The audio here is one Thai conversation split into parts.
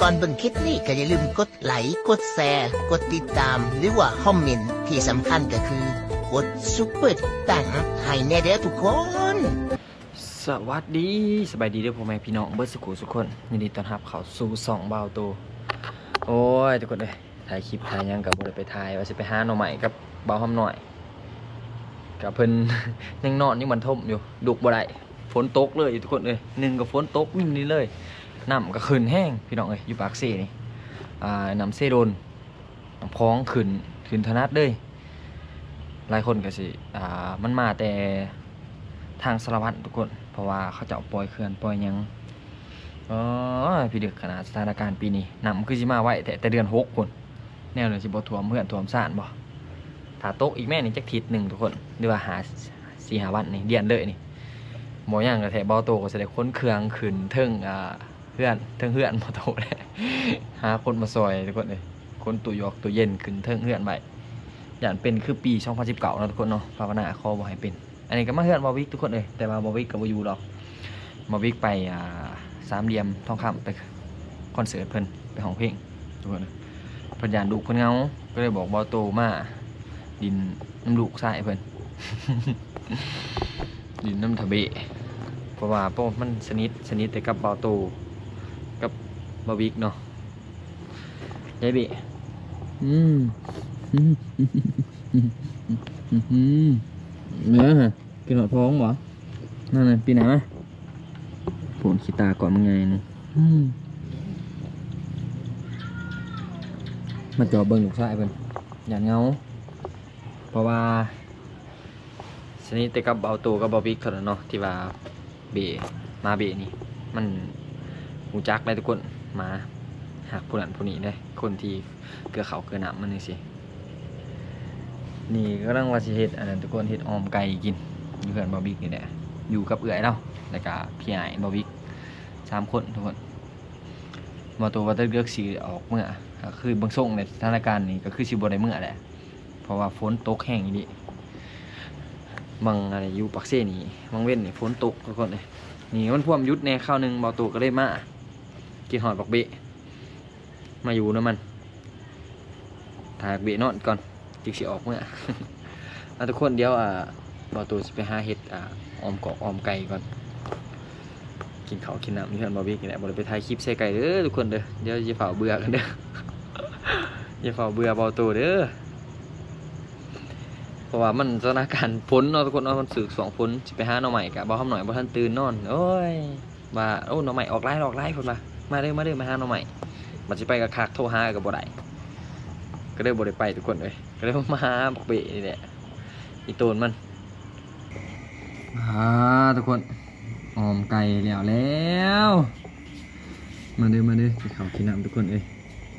ก่อนเบิ่งคลิปนี้ก็อย่าลืมกดไลค์กดแชร์กดติดตาม หรือว่าคอมเมนต์ที่สำคัญก็คือกดซุปเปอร์ตังให้แน่เด้อทุกคน สวัสดีสบายดีเด้อพ่อแม่พี่น้องเบิร์ดสกูสุกคนยินดีต้อนรับเข้าสู่สองเบาโตโอ้ยทุกคนเลยถ่ายคลิปถ่ายยังกับบ่ได้ไปถ่ายว่าสิไปหาหน่อใหม่กับเบาหอมหน่อยกับเพิ่น ยังนอนยังมันทมอยู่ดุกบ่ได้ฝนตกเลยทุกคนเลยหนึ่งกับฝนตกนี่เลย น้ำก็ขึ้นแห้งพี่น้องเอ้ยอยู่ปากเซนี่อ่าน้ำเซโดนน้ำคลองขึ้นขึ้นธนัดเลยหลายคนก็สิอ่ามันมาแต่ทางสารวัตรทุกคน เพราะว่าเขาจะเอาปล่อยเขื่อนปล่อยยังอ๋อพี่เดือกขนาดสถานการณ์ปีนี้น้ำคือสิมาไว้แต่แต่เดือนหกคนแนวเลยสิบ่ท่วมเพื่อนท่วมซ่านบ่ถ้าตกอีกแม่นี่จักทิศหนึ่งทุกคนหรือว่าหาสี่หาวันนี่เดือนเลยนี่บ่ย่างกระแทบ่โตก็จะได้ค้นเครื่องขึ้นเทิงอ่า เพื่อนเทิงเพื่อนบ่โตเลยหาคนมาซอยทุกคนเลยคนตู้หยอกตู้เย็นขึ้นเทิงเพื่อนไว้อย่างเป็นคือปี2019เนานะทุกคนเนาะภาวนาขอบ่ให้เป็น อันนี้ก็มาเฮือนบอวิกทุกคนเลยแต่ว่าบอวิกกับบอยูหรอกบอวิกไปอ่าสามเหลี่ยมทองคำไปคอนเสิร์ตเพิ่นไปห้องเพลงทุกคนเลยพิ่นยานดุเพิ่นเงาก็เลยบอกบอโตมาดินน้ำลูกใส่เพิ่นดินน้ำทะเบะเพราะว่าโป้มันสนิทสนิทแต่กับบอโต บบอวิกเนาะยายเบะอืมอืมอืมอืมเนื้อฮะกินหอดท้องบ่นั่นน่ะปีไหนมาผลขี้ตาก่อนมึงไงนี่มาจอเบิ่งลูกชายเพิ่นอย่าเงา เพราะว่าสนิทแต่กับเบาตัวกับเบาบิ๊กเท่านั้นเนาะที่ว่าเบมาเบนี่มัน หูจักได้ทุกคนมาหักผู้นั้นผู้นี้ได้ คนที่เกลือเขาเกลือหนามมันนี่สินี่ก็ต้องว่าสิเฮ็ดอันนั้นทุกคนเฮ็ดออมไก่กินอยู่เพื่อนบอบิ๊กนี่แหละอยู่กับเอื่อยเราแล้วก็พี่ใหญ่บอบิ๊กสามคนทุกคนมาตัวว่าจะเลือกสีออกเมื่อคือบางส่งในสถานการณ์นี้ก็คือสิบ่ได้เมื่อแหละเพราะว่าฝนตกแห้งอีนี่บางอะไรอยู่ปักเซ่นี่บางเว้นนี่ฝนตกทุกคนเลยนี่มันพ่วมยุดในข้าวหนึ่งบอตัวก็เลยมา กินหอดบักเบะมาอยู่นะมันถ่ายบักเบะนอนก่อนจิกสิออกเมื่ออะทุกคนเดี๋ยวอ่าบอตูจะไปหาเห็ดอ่าอมกาะอมไก่ก่อน กินเขากินน้ำนี่เพื่อนบอบี้กินแหละบอได้ไปถ่ายคลิปใส่ไก่เด้อทุกคนเด้อเดี๋ยวอย่าเฝ้าเบื่อกันเด้ออย่าเฝ้าเบื่อบอตูเด้อเพราะว่ามันสถานการณ์ฝนเนาะทุกคนเนาะมันสึกสองฝนจะไปหาหน่อใหม่กะบอทำหน่อยบอท่านตื่นนอนโอ้ยว่าโอ้หน่อใหม่ออกไล่ออกไล่คนมา มาเด้อมาเด้อมาหาหน่อใหม่มันจะไปกับคักโทรหากับบ่ได้ก็เลยบ่ได้ไปทุกคนเลยก็เลยมาหาบักเบะนี่แหละอีโตนมันอ่าทุกคนออมไก่แล้วแล้วมาเด้อมาเด้อกินข้าวกินน้ำทุกคนเอ้ย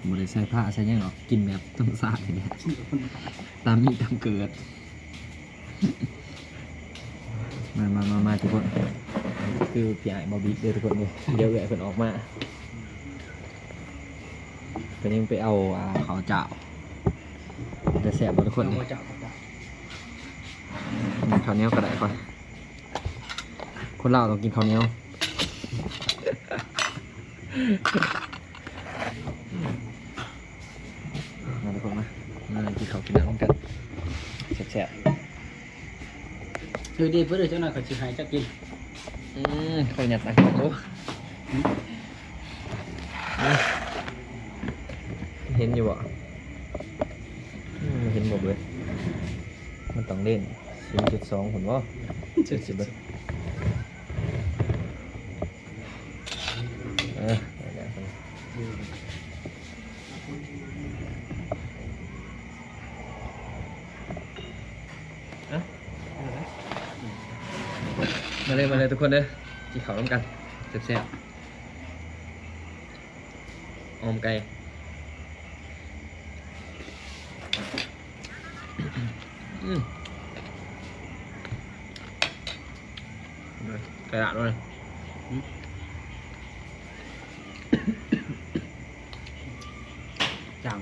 บ่ได้ใส่ผ้าใส่ยังหรอกกินแบบธรรมชาตินี่แหละตามมีตามเกิดมามามามาทุกคนคือพี่ไอ้บอบี้เด้อทุกคนเลยเดี๋ยวแหวะเพิ่นออกมา เพิ่นยังไปเอาอ่าข้าวเจ้าจะแสบบ่ทุกคนนี่กินข้าวเหนียวก็ได้ก่อนคนลาวต้องกินข้าวเหนียวมาทุกคนมามากินข้าวกินน้ำกันแสบคือดีเพื่อเจ้าหน่อยเขาจะหายจะกินๆอืมข้าวหยัดนะโอ้ เห็นอยู่บ่อืมเห็นบ่เบิดมันต้องเล่นศูนย์จุดสองผลว่าเจ็ดสิบเบิดเออเอาอย่างนั้นอะมาเลยมาเลยทุกคนเด้อกินข้าวร่วมกันแซ่บๆออมไก่ อืมกระดาษด้วย จัง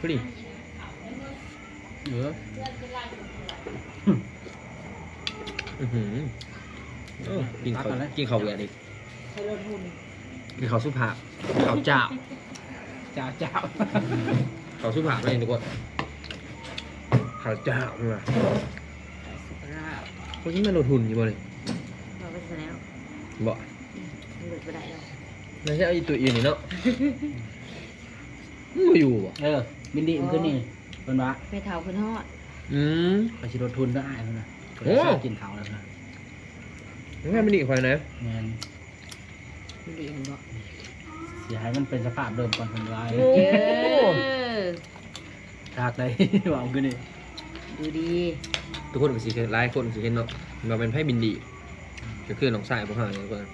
พอดีเอออือหือโอ้กินข้าวกินข้าวเบียร์อีกนี่เขาสุภาพเขาเจ้าเจ้าเจ้าเขาสุภาพเลยทุกคนเขาเจ้าเนี่ยสุภาพพวกนี้มันลงทุนอยู่บ่เลยเราไปซะแล้วบ่มันหลุดไปได้แล้วไม่ใช่เอาอีตัวอื่นนี่เนาะมันบ่อยู่บ่เออ บินดีมันขึ้นนี่เพิ่นว่าไม่เท่าขึ้นฮอดอืม ไปสิลดทุนก็อายเพิ่นน่ะเพิ่นโอ้ ชอบกินข้าวแล้วนะงั้นไม่ดีคอยนะแม่นมันดีเห็นบ่เสียให้มันเป็นสภาพเดิมก่อนเพิ่นว่าโอ้เยอะทากเลยว่าเอาขึ้นนี่ดูดีทุกคนก็สิเห็นหลายคนสิเห็นเนาะมาเป็นไพ่บินดีก็คือน้องสายพวกเขาเนี่ยทุกคน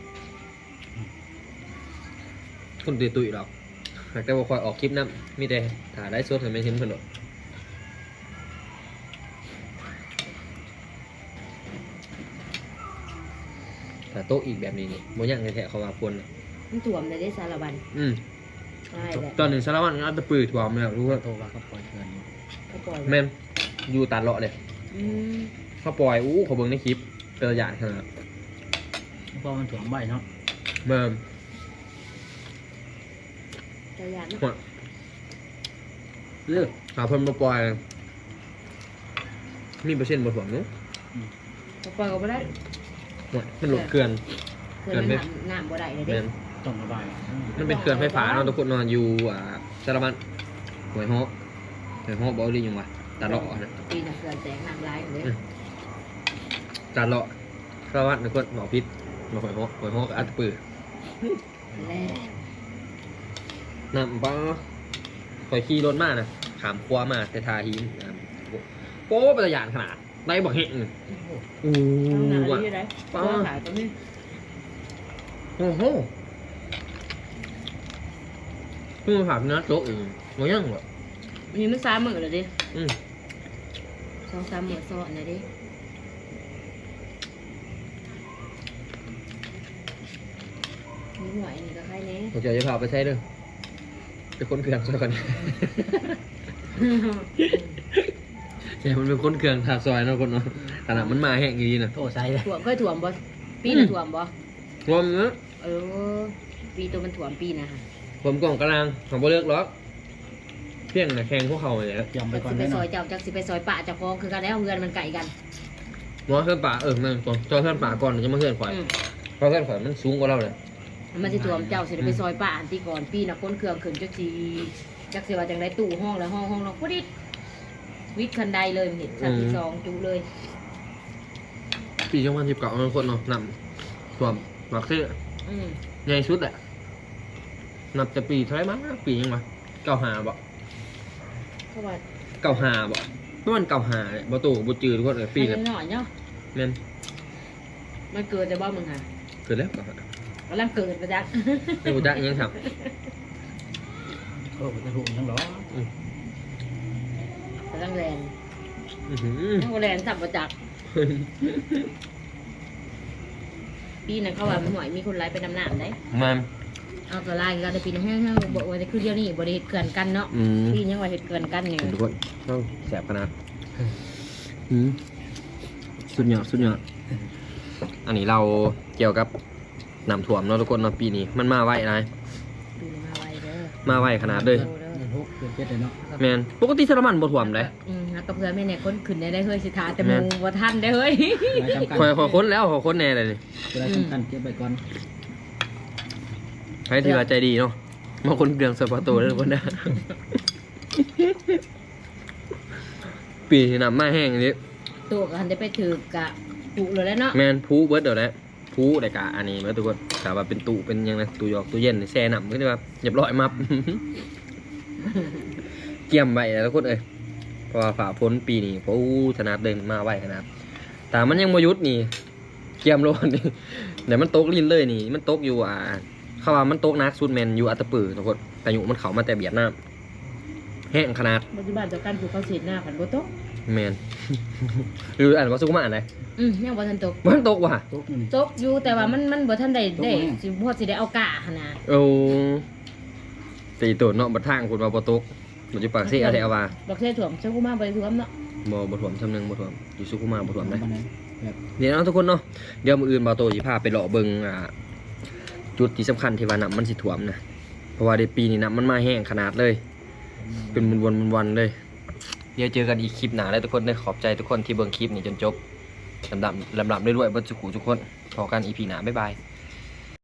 คนตุยตุยๆดอก แต่ว่าคอยออกคลิปนะมีแต่ถ่ายได้สดแต่ไม่เห็นเพิ่นหรอกแต่โต๊ะอีกแบบนี้นี่โมยังแท้ๆเขาว่าคนน่ะมันถ่วมได้ได้สารบันอืมใช่แหละตอนหนึ่งสารวัตรอัตตะปือถ่วมแล้วรู้ว่าโทรว่าเขาปล่อยเกินอยู่เขาปล่อยแม่นอยู่ตัดเลาะเลยอืมเขาปล่อยอู้เขาเบิ่งในคลิปเจออย่างขนาดเพราะมันถ่วงใบเนาะ เมื่อ จะยานเนาะหัวเลือกหาเพิ่นมาปล่อยมีเปอร์เซ็นต์บ่ถ่วงเนาะเขาปล่อยก็บ่ได้หัวมันหลุดเกลือนเพื่อนมันน้ำน้ำบ่ได้เลยเด้แม่นต้องระบายมันเป็นเกลือนไฟฟ้าเนาะทุกคนนอนอยู่อ่าสารวัตรหวยฮอกหวยฮอกบ่ได้ยังวะตัดเลาะนะปีน่ะเกินแสงน้ำลายเลยอืมตัดเลาะสารวัตรทุกคนหมอพิษหมอหวยฮอกหวยฮอกอัตตะปือแล่ น้ำป้าคอยขี่รถมานะขามคว้ามาแต่ทาหินอ่าโป๊ะประหยัดขนาดได้บอกเห็นอู้เอาหน้าว่ะดีได้ป้าป้าขายตรงนี้โอ้โหเพิ่งมาผ่านนะโจ๊กเองมายังวะมีมันสามมื้อแล้วเดิอืมสองสามมื้อซ้อนน่ะเดิมีหน่วยนี่ก็ใครแน่ผมจะจะพาไปใช้เด้อ ไปค้นเครื่องซอยก่อนใช่มันเป็นค้นเครื่องทาซอยเนาะคนเนาะขนาดมันมาแห้งอย่างนี้นะโทรใส่เลยถ่วมเคยถ่วมบ่ปีน่ะถ่วมบ่รวมเนาะเออ ปีตัวมันถ่วมปีนะค่ะผมกล่องกลางของบ่เลือกหรอกเพียงนะแข่งพวกเขาเลยเตรียมไปก่อนสิไปแน่นซออนยเจ้าจักสิไปซอยป่าเจ้าของคือกันแล้วเงินมันไก่กันหมอเพื่อนป่าเออแม่งก่อนจอเพื่อนป่าก่อนจะมาเพื่อนข่อยอืมเพราะเพื่อนข่อยมันสูงกว่าเราเลย มันสิถ่วมเจ้าสิได้ไปซอยป่าอันที่ก่อนปีน่ะคนเครื่องขึ้นจักสิจักสิว่าจังไดตู้ห้องแล้วห้องห้องเราพุดิวิทย์คันใดเลยมันเห็นชั้นที่สองจุเลยปีช่องวันสิบเก้ามันคนเนาะนำส่วมหมักเสื้ออืมใหญ่สุดแหละนับจะปีเท่าไหรมั้งปียังวะเก้าหาบ่เพราะว่าเก้าหาบ่ประมาณเก้าหาเนี่ยบ่ตู่บ่จืดทุกคนเลยปีปีเนี่ยหน่อยเนาะแม่นมันเกิดแต่บ่มึงค่ะเกิดแล้วเก้าหา กำลังเกิดประจักษ์ไม่รู้จักอิหยังครับ โอ้จะถูกทั้งหรอ กำลังแลนอื้อหือยังบ่แลนสับประจักษ์ปีนั้นเขาว่ามันหน่อยมีคนไล่ไปนำน้ำได้มันเอาตัวลายกันในปีนี้แห้งๆบอกว่าจะคือเดียวนี้บริเหตุเกินกันเนาะอืมปียังว่าเหตุเกินกันเนี่ยทุกคนต้องแสบขนาดอืมสุดยอดสุดยอดอันนี้เราเกี่ยวกับ น้ำท่วมเนาะทุกคนเนาะปีนี้มันมาไวนะปีนี้มาไวเด้อมาไวขนาดเลยเด้อเดือนหกเดือนเจ็ดเลยเนาะแมนปกติสารมันบ่ท่วมเลยอืมแล้วก็เพื่อนแม่เนี่ยคนขึ้นได้ได้เฮ้ยสิทาแต่แม่มูนบ่ทันได้เฮ้ยเวลาจำกัดคอยคอยค้นแล้วคอยค้นแน่เลยนี่เวลาจำกัดเก็บไปก่อนใครที่ว่าใจดีเนาะมาคนเกลืองสปาโตเลยทุกคนนะปีนี้น้ำมาแห้งอันนี้ตัวก็หันได้ไปถือกะปุเลยแล้วเนาะแมนพูเบิร์ดเดี๋ยวนะ พูแต่กะอันนี้เบิร์ดทุกคนกะว่าเป็นตู้เป็นยังไงตู้หยอกตู้เย็นนี่แช่น้ำก็ได้ว่าเรียบร้อยมับเกี่ยมไว้แล้วทุกคนเอ้ยเพราะว่าฝ่าพ้นปีนี้เพราะอู้ธนาเดินมาไวขนาดแต่มันยังมายุดนี่เกี่ยมโลดนี่เดี๋ยวมันตกลิ้นเลยนี่ มันตกอยู่อ่าเขาว่ามันตกนักสุดแมนอยู่อัตตปือทุกคนแต่อยู่มันเขามาแต่เบียดน้ำ แห้งขนาดปัจจุบันเจ้ากันผูกเขาเสียหน้าขันบ่ตกแมนหรืออ่านว่าสุกุมาอ่านอะไรอืมยังบ่ทันตกมันตกว่ะตุ๊กนี่ตกอยู่แต่ว่ามันมันบ่ทันได้ได้ตกแน่สิพอสิได้เอากะหั่นน่ะโอ้ตีตัวเนาะบัดทางคุณว่าบ่ตกมันอยู่ปากซี่เอาแต่เอาว่าดอกเทถ่วมเจ้ากูมาบ่ได้ถ่วมเนาะบ่บ่ถ่วมชำนึงบ่ถ่วมอยู่สุกุมาบ่ถ่วมได้มันไหนแบบเดี๋ยวเนาะทุกคนเนาะเดี๋ยวมื้ออื่นบ่าวโตสิพาไปเลาะเบิ่งอ่าจุดที่สำคัญที่ว่าน้ำมันสิท่วมนะเพราะว่าในปีนี้น้ำมันมาแห้งขนาดเลย เป็นวนวนวนวันๆเลย เดี๋ยวเจอกันอีกคลิปหนาเลยทุกคนเด้ขอบใจทุกคนที่เบิ่งคลิปนี้จนจบลำดับลำดับเรื่อยๆเบนสุขุทุกคนพอกันอีพีหนาบ๊ายบาย